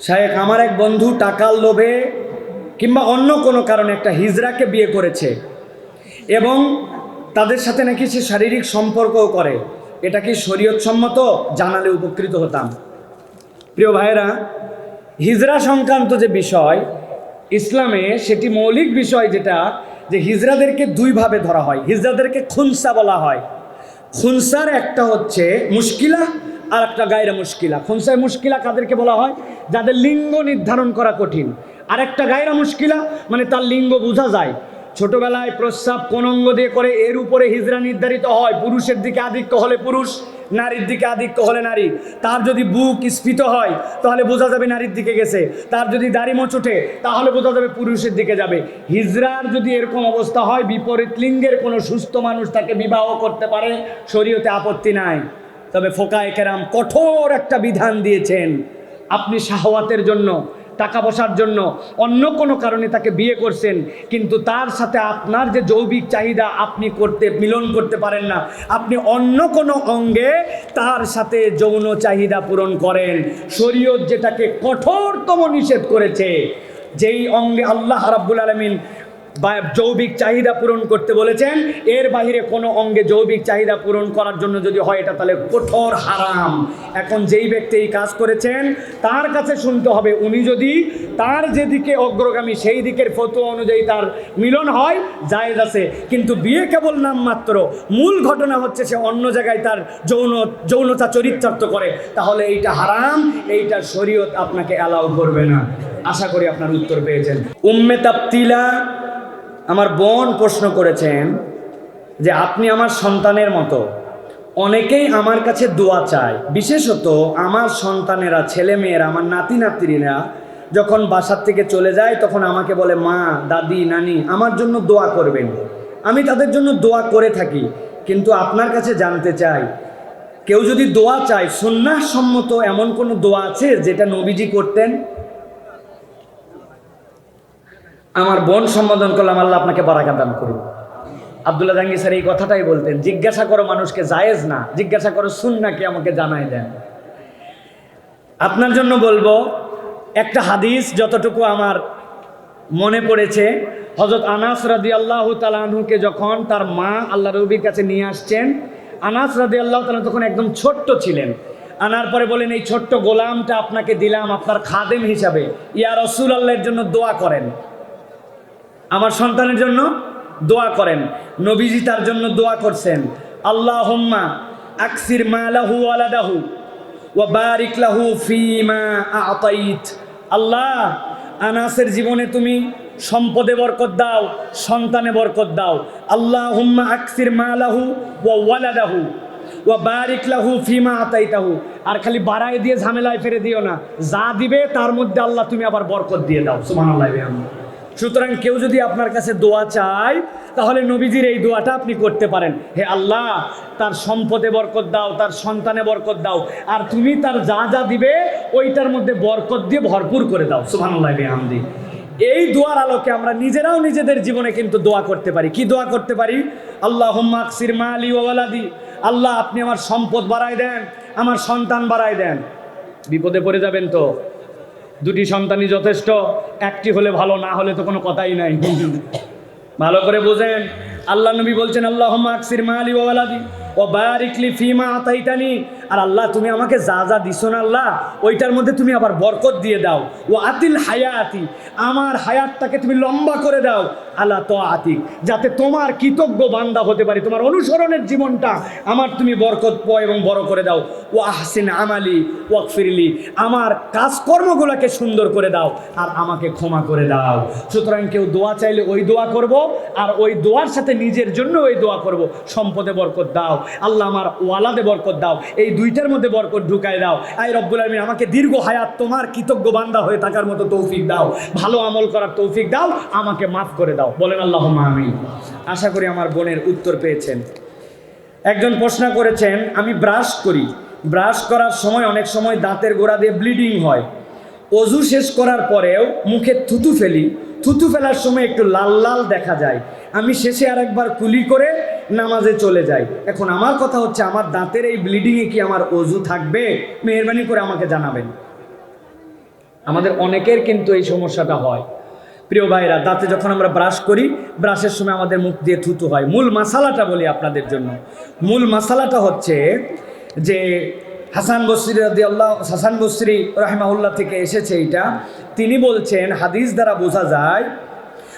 শায়েখ, আমার এক বন্ধু টাকার লোভে কিংবা অন্য কোনো কারণে একটা হিজড়াকে বিয়ে করেছে এবং তাদের সাথে নাকি সে শারীরিক সম্পর্কও করে। এটা কি শরীয়তসম্মত? জানালে উপকৃত হতাম। প্রিয় ভাইয়েরা, হিজরা সংক্রান্ত যে বিষয়, ইসলামে সেটি মৌলিক বিষয় যেটা, যে হিজরাদেরকে দুইভাবে ধরা হয়। হিজরাদেরকে খুনসা বলা হয়। খুনসার একটা হচ্ছে মুশকিলা আর একটা গায়রা মুশকিলা। খুনসায় মুশকিলা কাদেরকে বলা হয়? যাদের লিঙ্গ নির্ধারণ করা কঠিন। আর একটা গায়রা মুশকিলা মানে তার লিঙ্গ বোঝা যায়। ছোটবেলায় প্রস্রাব কোন অঙ্গ দিয়ে করে, এর উপরে হিজরা নির্ধারিত হয়। পুরুষের দিকে আধিক্য হলে পুরুষ, নারীর দিকে আধিক্য হলে নারী। তার যদি বুক স্ফীত হয়, তাহলে বোঝা যাবে নারীর দিকে গেছে। তার যদি দাড়ি মোচোটে, তাহলে বোঝা যাবে পুরুষের দিকে যাবে। হিজরার যদি এরকম অবস্থা হয়, বিপরীত লিঙ্গের কোনো সুস্থ মানুষ তাকে বিবাহ করতে পারে, শরীয়তে আপত্তি নাই। তবে ফোকায় কেরাম কঠোর একটা বিধান দিয়েছেন। আপনি শাহওয়াতের জন্য, টাকা পয়সার জন্য, অন্য কোনো কারণে তাকে বিয়ে করছেন, কিন্তু তার সাথে আপনার যে যৌবিক চাহিদা আপনি করতে, মিলন করতে পারেন না। আপনি অন্য কোনো অঙ্গে তার সাথে যৌন চাহিদা পূরণ করেন। শরীয়ত যেটাকে কঠোরতম নিষেধ করেছে, যেই অঙ্গে আল্লাহ রাব্বুল আলমিন বা যৌবিক চাহিদা পূরণ করতে বলেছেন, এর বাইরে কোনো অঙ্গে যৌবিক চাহিদা পূরণ করার জন্য যদি হয় এটা তাহলে কঠোর হারাম। এখন যেই ব্যক্তি এই কাজ করেছেন, তার কাছে শুনতে হবে, উনি যদি তার যেদিকে অগ্রগামী, সেই দিকের ফটো অনুযায়ী তার মিলন হয়, জায়েজ আছে। কিন্তু বিয়ে কেবল নামমাত্র মূল ঘটনা হচ্ছে সে অন্য জায়গায় তার যৌন, যৌনতা চরিত্রার্থ করে। তাহলে এইটা হারাম, এইটা শরীয়ত আপনাকে অ্যালাউ করবে না। আশা করি আপনার উত্তর পেয়েছেন। উম্মে তাপ্তিলা আমার বোন প্রশ্ন করেছেন যে আপনি আমার সন্তানের মতো, অনেকেই আমার কাছে দোয়া চায়। বিশেষত আমার সন্তানেরা ছেলে মেয়েরা আমার নাতি নাতিরা যখন বাসার থেকে চলে যায়, তখন আমাকে বলে, মা, দাদি, নানি, আমার জন্য দোয়া করবেন। আমি তাদের জন্য দোয়া করে থাকি, কিন্তু আপনার কাছে জানতে চাই, কেউ যদি দোয়া চায় সন্ন্যাসম্মত এমন কোনো দোয়া আছে যেটা নবীজি করতেন? আমার বোন সম্বোধন করলাম, আল্লাহ আপনাকে বারাকা দান করুন। আবদুল্লাহ জাহাঙ্গীর স্যার এই কথাটাই বলতেন, জিজ্ঞাসা করো মানুষকে, জায়েজ না। জিজ্ঞাসা করো সুন্নাকে আমাকে জানাই দেন। আপনার জন্য বলব, একটা হাদিস যতটুকু আমার মনে পড়েছে হজরত আনাস রাদি আল্লাহ তালাহুকে যখন তার মা আল্লাহ রবির কাছে নিয়ে আসছেন, আনাস রাদি আল্লাহ তালা তখন একদম ছোট্ট ছিলেন। আনার পরে বলেন, এই ছোট্ট গোলামটা আপনাকে দিলাম আপনার খাদেম হিসাবে। ইয়া রসুল আল্লাহর জন্য দোয়া করেন। আমার সন্তানের জন্য দোয়া করেন। নবীজি তার জন্য দোয়া করছেন। আল্লাহ হোম্মা আকসির মালাহু আলাদাহু ও বারিক লাহু ফিমা আতাইত। আল্লাহ, আনাসের জীবনে তুমি সম্পদে বরকত দাও, সন্তানে বরকত দাও। আল্লাহ হুম্মা আকসির মালাহু ও ওয়ালাদাহু ও বারিক লাহু ফিমা আতাইতাহু। আর খালি বাড়াই দিয়ে ঝামেলায় ফেরে দিও না। যা দিবে তার মধ্যে আল্লাহ তুমি আবার বরকত দিয়ে দাও। সুবহানাল্লাহ বিহামদিহি। সুতরাং কেউ যদি আপনার কাছে দোয়া চায়, তাহলে নবীজির এই দোয়াটা আপনি করতে পারেন। হে আল্লাহ, তার সম্পদে বরকত দাও, তার সন্তানে বরকত দাও, আর তুমি তার যা যা দিবে, ওইটার মধ্যে বরকত দিয়ে ভরপুর করে দাও। সুবহানাল্লাহ বিহামদি। এই দোয়ার আলোকে আমরা নিজেরাও নিজেদের জীবনে কিন্তু দোয়া করতে পারি। কি দোয়া করতে পারি? আল্লাহ আকসির মালি ওয়ালাদি। আল্লাহ, আপনি আমার সম্পদ বাড়ায় দেন, আমার সন্তান বাড়ায় দেন। বিপদে পড়ে যাবেন তো? দুটি সন্তানই যথেষ্ট। একটি হলে ভালো, না হলে তো কোনো কথাই নাই। ভালো করে বোঝেন, আল্লাহ নবী বলছেন আল্লাহ আকসির মালি ওয়ালাদি। ও বারিকলি ফিমা আতাইতানি। আর আল্লাহ, তুমি আমাকে যা যা দিছো না আল্লাহ, ওইটার মধ্যে তুমি আবার বরকত দিয়ে দাও। ও আতিল হায়াতি, আমার হায়াতটাকে তুমি লম্বা করে দাও। আল্লাহ তো আতিক যাতে তোমার কৃতজ্ঞ বান্দা হতে পারি, তোমার অনুসরণের জীবনটা আমার তুমি বরকত প এবং বড় করে দাও। ও আহসিন আমালি, ওয়াকফিরলি, আমার কাজকর্মগুলোকে সুন্দর করে দাও আর আমাকে ক্ষমা করে দাও। সুতরাং কেউ দোয়া চাইলে ওই দোয়া করব, আর ওই দোয়ার সাথে নিজের জন্য ওই দোয়া করব। সম্পদে বরকত দাও। আল্লাহ আমার ওয়ালাদে বরকত দাও। এই দুইটার মধ্যে বরকত ঢুকায় দাও। আই রব্বুল আলমিন, আমাকে দীর্ঘ হায়াত তোমার কৃতজ্ঞ বান্দা হয়ে থাকার মতো তৌফিক দাও। ভালো আমল করার তৌফিক দাও। আমাকে মাফ করে দাও। বলেন আল্লাহ আমি আশা করি আমার বোনের উত্তর পেয়েছেন। একজন প্রশ্ন করেছেন, আমি ব্রাশ করি। ব্রাশ করার সময় অনেক সময় দাঁতের গোড়া দিয়ে ব্লিডিং হয়। অজু শেষ করার পরেও মুখে থুতু ফেলি। থুতু ফেলার সময় একটু লাল লাল দেখা যায়। আমি শেষে আরেকবার কুলি করে নামাজে চলে যাই। এখন আমার কথা হচ্ছে, আমার দাঁতের এই ব্লিডিংয়ে কি আমার অজু থাকবে? মেহরবানি করে আমাকে জানাবেন। আমাদের অনেকের কিন্তু এই সমস্যাটা হয়। প্রিয় ভাইরা, দাঁতে যখন আমরা ব্রাশ করি, ব্রাশের সময় আমাদের মুখ দিয়ে থুতু হয়। মূল মশালাটা বলি আপনাদের জন্য। মূল মশালাটা হচ্ছে যে হাসান বসরি রাদি আল্লাহ হাসান বসরি রাহমাউল্লাহ থেকে এসেছে এইটা। তিনি বলছেন, হাদিস দ্বারা বোঝা যায়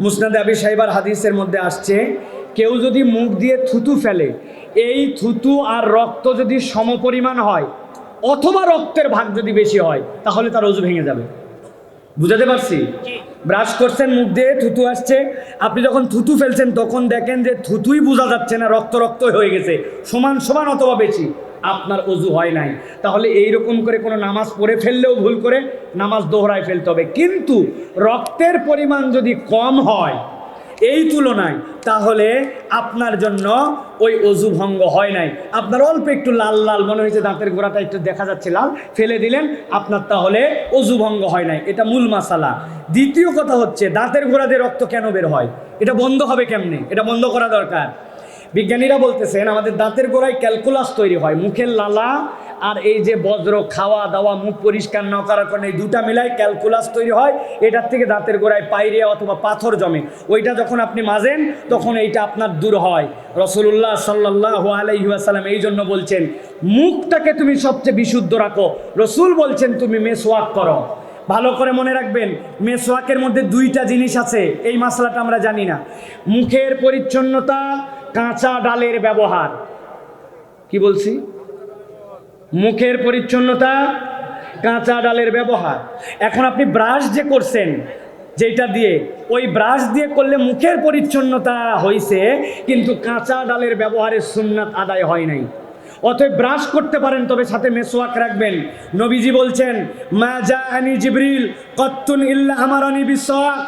মুসনাদে আবি সাহেবার হাদিসের মধ্যে আসছে কেউ যদি মুখ দিয়ে থুতু ফেলে এই থুতু আর রক্ত যদি সমপরিমাণ হয় অথবা রক্তের ভাগ যদি বেশি হয় তাহলে তার ওজু ভেঙে যাবে। বুঝাতে পারছি? ব্রাশ করছেন মুখ দিয়ে থুতু আসছে আপনি যখন থুতু ফেলছেন তখন দেখেন যে থুতুই বোঝা যাচ্ছে না রক্ত রক্ত হয়ে গেছে সমান সমান অথবা বেশি। আপনার অজু হয় নাই। তাহলে এই রকম করে কোনো নামাজ পড়ে ফেললেও ভুল করে নামাজ দোহরায় ফেলতে হবে। কিন্তু রক্তের পরিমাণ যদি কম হয় এই তুলনায়, তাহলে আপনার জন্য ওই অজু ভঙ্গ হয় নাই। আপনার অল্প একটু লাল লাল, মনে হয়েছে দাঁতের গোড়াটা একটু দেখা যাচ্ছে, লাল ফেলে দিলেন, আপনার তাহলে অজু ভঙ্গ হয় নাই। এটা মূল মাসালা। দ্বিতীয় কথা হচ্ছে, দাঁতের গোড়া দিয়ে রক্ত কেন বের হয়? এটা বন্ধ হবে কেমনে? এটা বন্ধ করা দরকার। বিজ্ঞানীরা বলতেছেন, আমাদের দাঁতের গোড়ায় ক্যালকুলাস তৈরি হয়। মুখের লালা আর এই যে বজ্র, খাওয়া দাওয়া, মুখ পরিষ্কার না করার কারণে এই দুটা মিলাই ক্যালকুলাস তৈরি হয়। এটার থেকে দাঁতের গোড়ায় পাইরিয়া অথবা পাথর জমে। ওইটা যখন আপনি মাজেন, তখন এইটা আপনার দূর হয়। রসুল্লাহ সাল্লাহ আলাইসাল্লাম এই জন্য বলছেন, মুখটাকে তুমি সবচেয়ে বিশুদ্ধ রাখো। রসুল বলছেন, তুমি মেসওয়াক করো। ভালো করে মনে রাখবেন, মেসওয়াকের মধ্যে দুইটা জিনিস আছে। এই মশলাটা আমরা জানি না। মুখের পরিচ্ছন্নতা কাঁচা ডালের ব্যবহার। কি বলছি? মুখের পরিচ্ছন্নতা, কাঁচা ডালের ব্যবহার। এখন আপনি ব্রাশ যে করছেন যেটা দিয়ে, ওই ব্রাশ দিয়ে করলে মুখের পরিচ্ছন্নতা হয়েছে কিন্তু কাঁচা ডালের ব্যবহারের সুন্নাত আদায় হয় নাই। অতএব ব্রাশ করতে পারেন, তবে সাথে মেসোয়াক রাখবেন। নবীজি বলছেন, মা যা আনি জিবরিল, কত্তুন ইল্লা আমার আনি বিশ্বক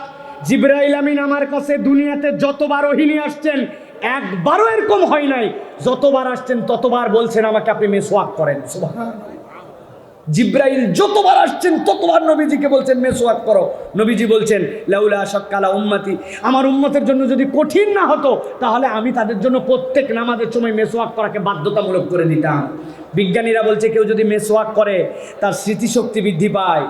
জিব্রাইল আমিন আমার কাছে দুনিয়াতে যতবার ওহিনী আসছেন একবারও এরকম হয় নাই। যতবার আসছেন, ততবার বলছেন, আমাকে আপনি মেসোয়াক করেন। জিব্রাইল যতবার আসছেন, ততবার নবীজিকে বলছেন, মেসোয়াক করো। নবীজি বলছেন, লাউলা সকালা উম্মাতি। আমার উম্মতের জন্য যদি কঠিন না হতো, তাহলে আমি তাদের জন্য প্রত্যেক নামাজের সময় মেসোয়াক করাকে বাধ্যতামূলক করে দিতাম। বিজ্ঞানীরা বলছে কেউ যদি মেসোয়াক করে, তার স্মৃতিশক্তি বৃদ্ধি পায়।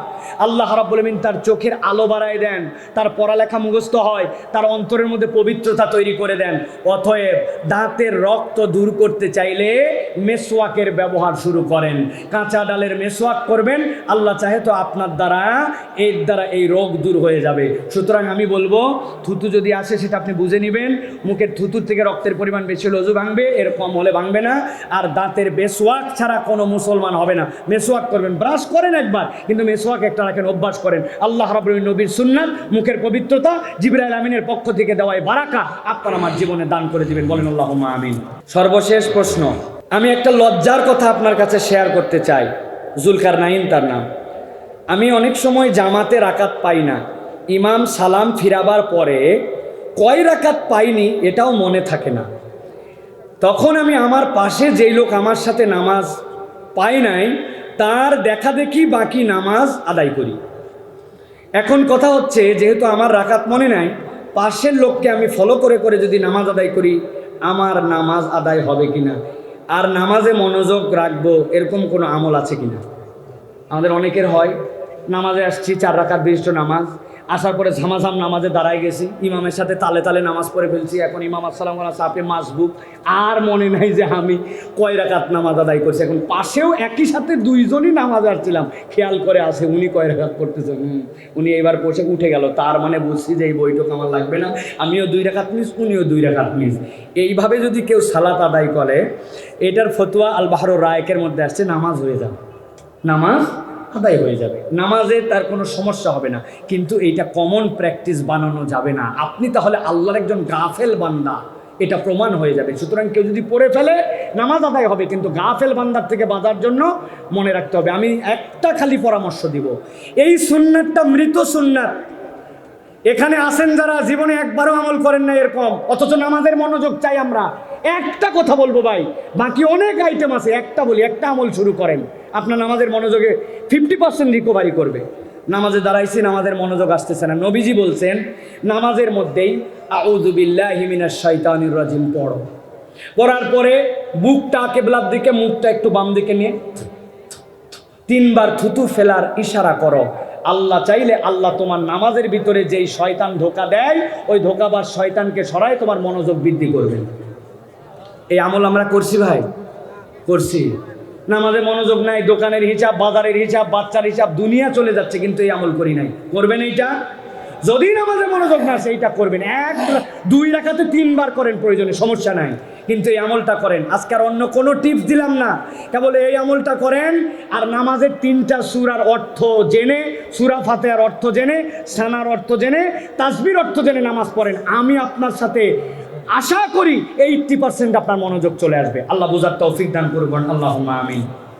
আল্লাহ রাব্বুল আমিন তার চোখের আলো বাড়ায় দেন, তার পড়ালেখা মুখস্থ হয়, তার অন্তরের মধ্যে পবিত্রতা তৈরি করে দেন। অতএব দাঁতের রক্ত দূর করতে চাইলে মেসোয়াকের ব্যবহার শুরু করেন। কাঁচা ডালের মেসোয়াক করবেন, আল্লাহ চাহে তো আপনার দ্বারা, এর দ্বারা এই রোগ দূর হয়ে যাবে। সুতরাং আমি বলব, থুতু যদি আসে সেটা আপনি বুঝে নেবেন, মুখের থুতুর থেকে রক্তের পরিমাণ বেশি হলে অজু ভাঙবে, এর কম হলে ভাঙবে না। আর দাঁতের বেসোয়াক ছাড়া কোনো মুসলমান হবে না। মেসোয়াক করবেন, ব্রাশ করেন একবার, কিন্তু মেসোয়াক একটা রাখেন, অভ্যাস করেন। আল্লাহ রাবুল নবীর সুন্নাত, মুখের পবিত্রতা, জিবরাইল আমিনের পক্ষ থেকে দেওয়ায় বারাকা আপনার আমার জীবনে দান করে দিবেন, বলেন আল্লাহ আমিন। সর্বশেষ প্রশ্ন, আমি একটা লজ্জার কথা আপনার কাছে শেয়ার করতে চাই। জুলকার নাইন তার নাম। আমি অনেক সময় জামাতে রাকাত পাই না। ইমাম সালাম ফিরাবার পরে কয় রাকাত পাইনি এটাও মনে থাকে না। তখন আমি আমার পাশে যেই লোক আমার সাথে নামাজ পাই নাই, তার দেখা দেখি বাকি নামাজ আদায় করি। এখন কথা হচ্ছে, যেহেতু আমার রাকাত মনে নাই, পাশের লোককে আমি ফলো করে করে যদি নামাজ আদায় করি, আমার নামাজ আদায় হবে কি না আর নামাজে মনোযোগ রাখব, এরকম কোনো আমল আছে কি না আমাদের অনেকের হয়, নামাজে আসছি, চার রাকাত বিশিষ্ট নামাজ আসার পরে ঝামাঝাম নামাজে দাঁড়ায় গেছি। ইমামের সাথে তালে তালে নামাজ পড়ে ফেলছি। এখন ইমাম আসসালাম সাপে মাসবুক। আর মনে নাই যে আমি কয় রাকাত নামাজ আদায় করছি। এখন পাশেও একই সাথে দুইজনই নামাজ আসছিলাম খেয়াল করে আসে উনি কয় রাকাত করতেছে উনি এবার বসে উঠে গেল। তার মানে বুঝছি যে এই বইটুক আমার লাগবে না। আমিও দুই রাকাত মিস উনিও দুই রাকাত মিস এইভাবে যদি কেউ সালাত আদায় করে, এটার ফতুয়া আল বাহর রায়কের মধ্যে আসছে, নামাজ হয়ে যাবে। নামাজ আদায় হয়ে যাবে। নামাজে তার কোনো সমস্যা হবে না। কিন্তু এইটা কমন প্র্যাকটিস বানানো যাবে না। আপনি তাহলে আল্লাহর একজন গাফেল বান্দা। এটা প্রমাণ হয়ে যাবে। সুতরাং কেউ যদি পড়ে ফেলে, নামাজ আদায় হবে। কিন্তু গাফেল বান্দার থেকে বাঁচার জন্য মনে রাখতে হবে। আমি একটা খালি পরামর্শ দিব। এই সুন্নাতটা মৃত সুন্নাত। এখানে আসেন যারা, জীবনে একবারও আমল করেন না এরকম। অথচ নামাজের মনোযোগ চাই আমরা। একটা কথা বলব ভাই, বাকি অনেক আইটেম আছে, একটা বলি, একটা আমল শুরু করেন। আপনার নামাজের মনোযোগে ফিফটি পার্সেন্ট রিকভারি করবে। নামাজে দাঁড়াইছি নামাজের মনোযোগ আসতেছে না। নবীজি বলছেন, নামাজের মধ্যেই আউদুবিল্লাহ হিমিনার শৈতানির রাজিম পড়ো। পড়ার পরে বুকটা কেবলার দিকে, মুখটা একটু বাম দিকে নিয়ে তিনবার থুতু ফেলার ইশারা করো। আল্লাহ চাইলে আল্লাহ তোমার নামাজের ভিতরে যেই শয়তান ধোকা দেয়, ওই ধোকাবার শয়তানকে সরায় তোমার মনোযোগ বৃদ্ধি করবেন এই আমল আমরা করছি ভাই, করছি। নামাজে মনোযোগ নাই, দোকানের হিসাব, বাজারের হিসাব, বাচ্চার হিসাব, দুনিয়া চলে যাচ্ছে, কিন্তু এই আমল করি নাই। করবেন এইটা? যদি নামাজে মনোযোগ না আসে, এইটা করবেন। এক, দুই রাখাতে তিনবার করেন, প্রয়োজনে সমস্যা নাই। কিন্তু এই আমলটা করেন। আজকে আর অন্য কোনো টিপস দিলাম না। কেবল এই আমলটা করেন, আর নামাজের তিনটা সুরার অর্থ জেনে, সুরা ফাতেহার অর্থ জেনে, সানার অর্থ জেনে, তাসবির অর্থ জেনে নামাজ পড়েন। আমি আপনার সাথে আশা করি এইটটি পার্সেন্ট আপনার মনোযোগ চলে আসবে। আল্লাহ বুঝার তৌফিক দান করবেন আল্লাহ আমিন।